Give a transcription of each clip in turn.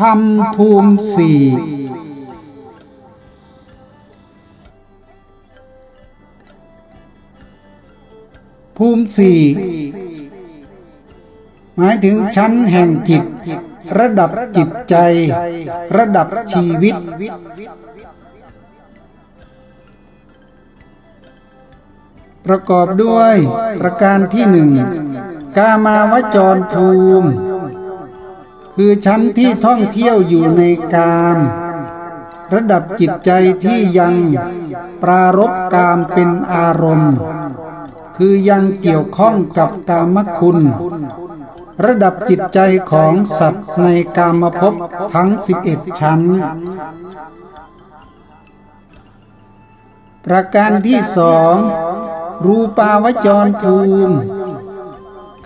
ธรรมภูมิสี่ภูมิสี่หมายถึงชั้นแห่งจิต ระดับจิตใจ ระดับชีวิต ประกอบด้วยประการที่หนึ่ง กามาวจรภูมิ คือชั้นที่ท่องเที่ยวอยู่ในกาม ระดับจิตใจที่ยังปรารบกามเป็นอารมณ์ คือยังเกี่ยวข้องกับกามคุณ ระดับจิตใจของสัตว์ในกามภพทั้ง 11 ชั้น ประการที่สองรูปาวจรภูมิ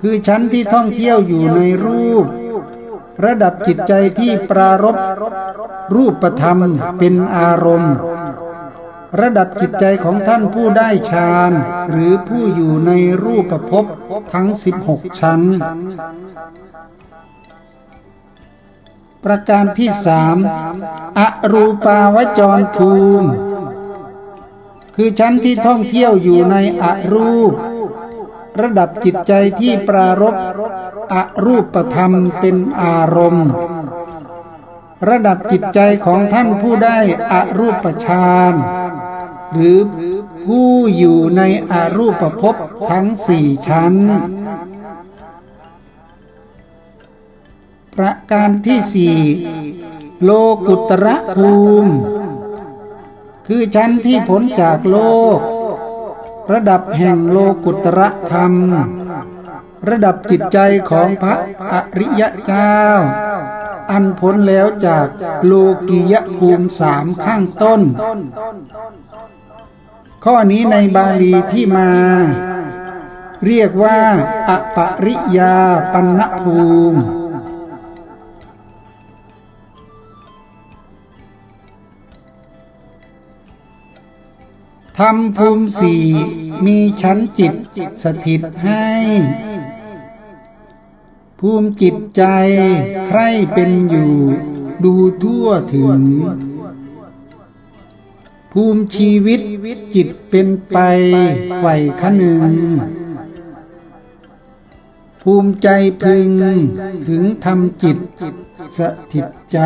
คือชั้นที่ท่องเที่ยวอยู่ในรูป ระดับจิตใจที่ปรารบรูปธรรมเป็นอารมณ์ ระดับจิตใจของท่านผู้ได้ฌานหรือผู้อยู่ในรูปภพทั้ง 16 ชั้น ประการที่สามอรูปาวจรภูมิ คือชั้นที่ท่องเที่ยวอยู่ในอรูป ระดับจิตใจที่ปรารบอรูปธรรมเป็นอารมณ์ ระดับจิตใจของท่านผู้ได้อรูปฌานหรือผู้อยู่ในอรูปภพทั้งสี่ชั้น ประการที่สี่โลกุตระภูมิ คือชั้นที่พ้นจากโลก ระดับแห่งโลกุตระธรรม ระดับจิตใจของพระอริยเจ้า อันพ้นแล้วจากโลกียภูมิสามข้างต้น ข้อนี้ในบาลีที่มา เรียกว่าอปริยาปันนภูมิ ธรมภูมิสี่มีชั้นจิตสถิตให้ ภูมิจิตใจใครเป็นอยู่ ดูทั่วถึง ภูมิชีวิตจิตเป็นไปไฟขนึงภูมิใจพึงถึงทำจิตสถิตใจ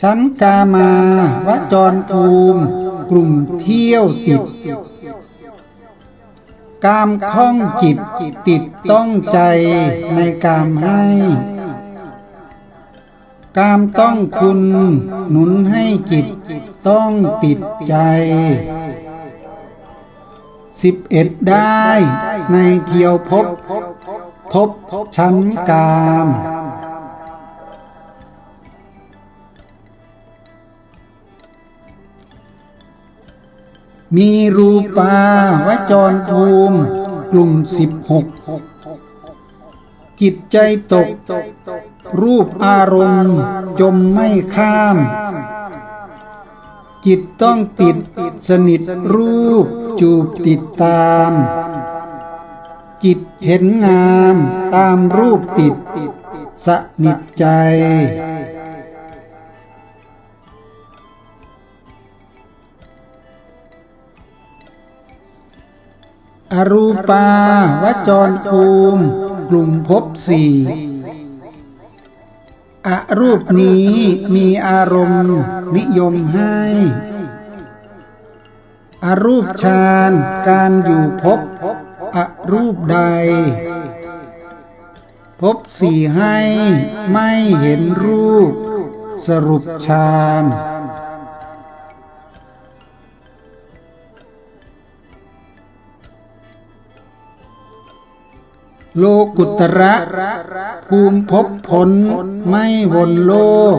ชั้นกามาวจรภูมิกลุ่มเที่ยวติด กามคล้องจิตติดต้องใจในกามให้ กามต้องคุณหนุนให้จิตต้องติดใจสิบเอ็ดได้ในเที่ยวพบทบชั้นกาม มีรูปาวจรภูมิกลุ่มสิบหกจิตใจตก รูปอารมณ์จมไม่ข้าม จิตต้องติดสนิทรูปจูบติดตาม จิตเห็นงามตามรูปติดสนิทใจ อรูปาวจรภูมิ กลุ่มภพสี่อรูปนี้มีอารมณ์นิยมให้ อรูปฌานการอยู่ภพอรูปใดภพสี่ให้ไม่เห็นรูป สรุปฌาน โลกุตระภูมิภพผลไม่วนโลก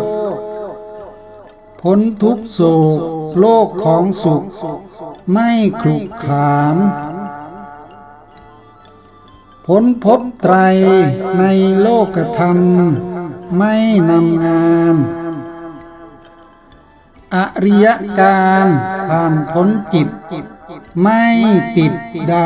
พ้นทุกโศกโลกของสุข ไม่ขรุขานพ้นภพไตรในโลกธรรม ไม่นำงานอริยการผ่านพ้นจิต ไม่ติดใด